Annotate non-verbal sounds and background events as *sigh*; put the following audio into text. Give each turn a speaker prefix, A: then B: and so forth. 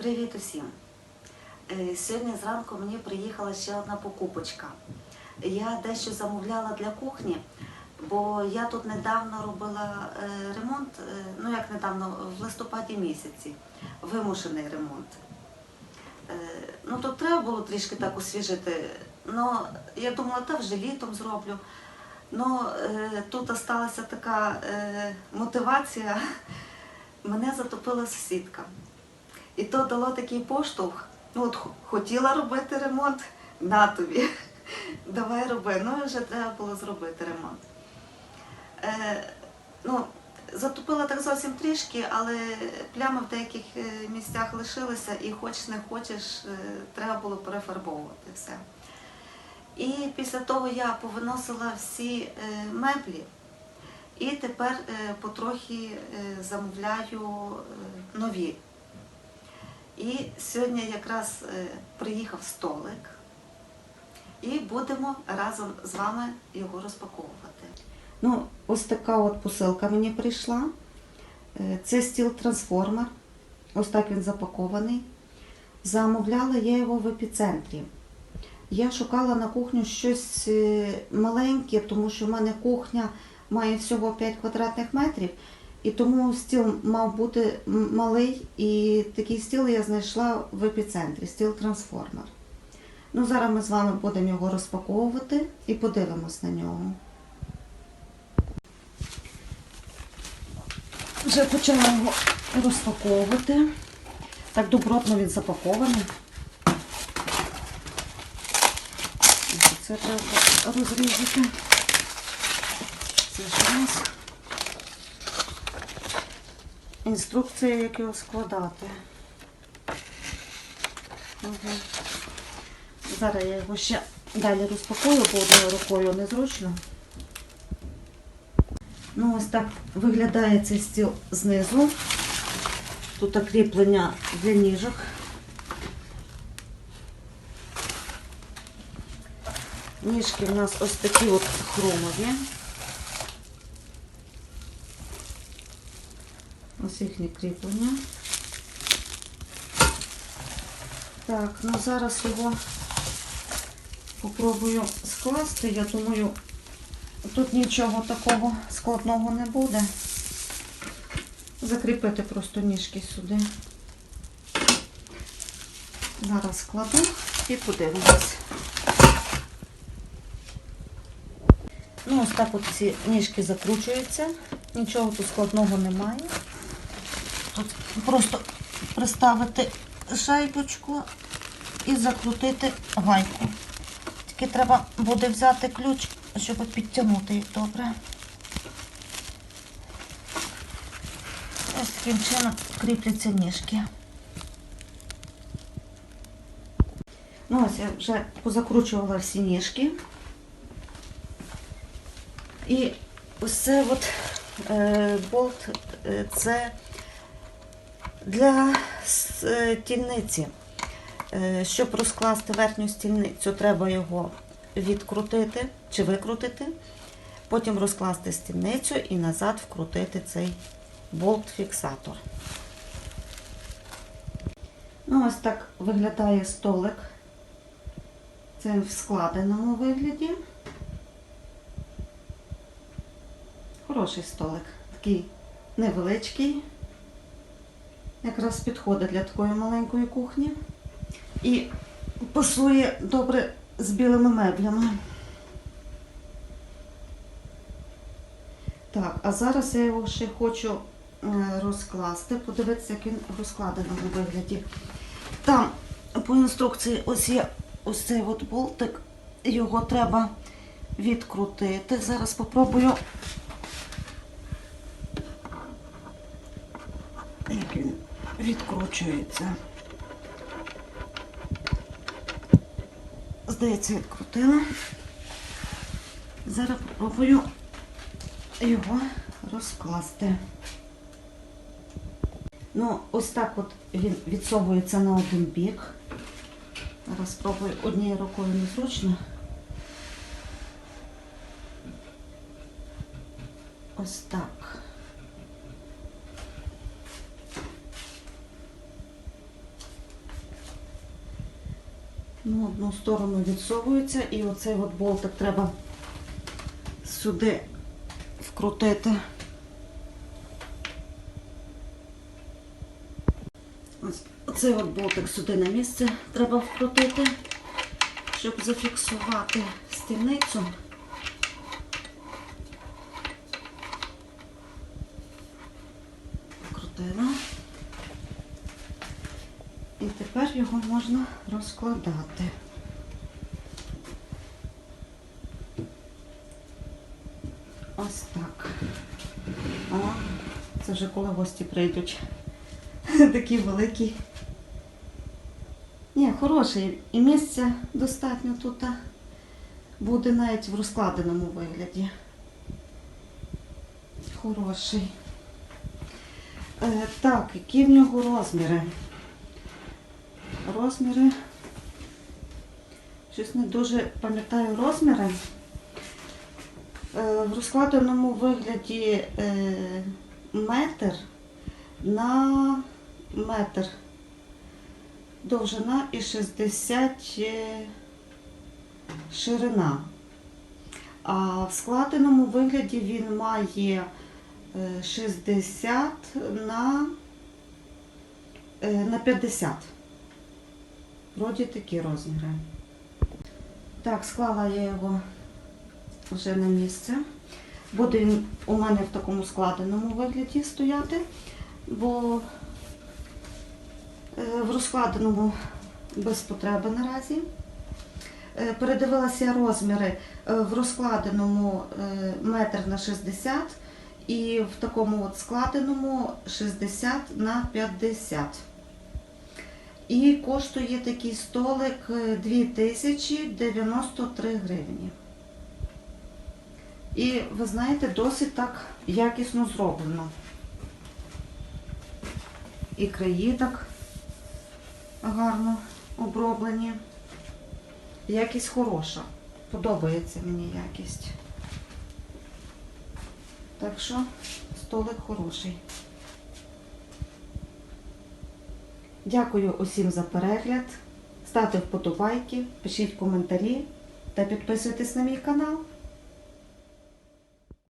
A: Привіт усім! Е, Сьогодні зранку мені приїхала ще одна покупочка. Я дещо замовляла для кухні, бо я тут недавно робила е, ремонт, е, ну як недавно, в листопаді місяці, вимушений ремонт. Ну тут треба було трішки так освіжити. Ну, я думала, та вже літом зроблю. Ну, тут сталася така мотивація. Мене затопила сусідка. І то дало такий поштовх. Ну, от хотіла робити ремонт, на тобі. *laughs* Давай роби. Ну, вже треба було зробити ремонт. Е, ну, затопила так зовсім трішки, але плями в деяких е, місцях лишилися, і хочеш не хочеш, е, треба було перефарбовувати все. І після того я повиносила всі е, меблі. І тепер потрохи замовляю нові. І сьогодні якраз е, приїхав столик, і будемо разом з вами його розпаковувати. Ну, ось така от посилка мені прийшла. Е, Це стіл трансформер. Ось так він запакований. Замовляла я його в епіцентрі. Я шукала на кухню щось е, маленьке, тому що в мене кухня має всього 5 квадратних метрів. І тому стіл мав бути малий, і такий стіл я знайшла в епіцентрі, стіл трансформер. Ну, зараз ми з вами будемо його розпаковувати і подивимось на нього. Вже почала його розпаковувати. Так добротно він запакований. Це треба розрізати. Це ж у нас інструкція, як його складати. Угу. Зараз я його ще далі розпакую, бо одною рукою незручно. Ну, ось так виглядає цей стіл знизу. Тут кріплення для ніжок. Ніжки в нас ось такі от хромові. Ось їхнє кріплення. Так, ну зараз його попробую скласти. Я думаю, тут нічого такого складного не буде. Закріпити просто ніжки сюди. Зараз складу і подивимось. Ну, ось так от ці ніжки закручуються. Нічого тут складного немає. Тут просто приставити шайбочку і закрутити гайку. Тільки треба буде взяти ключ, щоб підтягнути їх добре. Ось таким чином кріпляться ніжки. Ну ось я вже позакручувала всі ніжки. І ось це от е, болт, е, це для стільниці. Е, щоб розкласти верхню стільницю, треба його відкрутити чи викрутити, потім розкласти стільницю і назад вкрутити цей болт-фіксатор. Ну, ось так виглядає столик. Це в складеному вигляді. Хороший столик, такий невеличкий. Якраз підходить для такої маленької кухні. І пасує добре з білими меблями. Так, а зараз я його ще хочу е, розкласти, подивитися, як він в розкладеному вигляді. Там по інструкції ось є ось цей от болтик, його треба відкрутити. Зараз спробую як він відкручується. Здається, відкрутила. Зараз спробую його розкласти. Ну, ось так от він відсовується на один бік. Зараз спробую однією рукою незручно. Ось так. Ну, одну сторону відсовується і оцей от болтик треба сюди вкрутити. Оцей от болтик сюди на місце треба вкрутити, щоб зафіксувати стільницю. Вкрутила. І тепер його можна розкладати. Ось так. О, це вже коли гості прийдуть. *laughs* Такий великий. Ні, хороший. І місця достатньо тут буде навіть в розкладеному вигляді. Хороший. Е, так, які в нього розміри? Розміри. Щось не дуже пам'ятаю розміри. Е, в розкладеному вигляді е, метр на метр довжина і 60 е, ширина. А в складеному вигляді він має е, 60 на, на 50. Вроді такі розміри. Так, склала я його вже на місце. Буде він у мене в такому складеному вигляді стояти, бо е, в розкладеному без потреби наразі. Е, Передивилася розміри е, в розкладеному метр на 60 і в такому от складеному 60 на 50. І коштує такий столик е, 2093 гривні. І ви знаєте, досить так якісно зроблено. І краї так гарно оброблені. Якість хороша. Подобається мені якість. Так що столик хороший. Дякую усім за перегляд. Ставте вподобайки, пишіть коментарі та підписуйтесь на мій канал.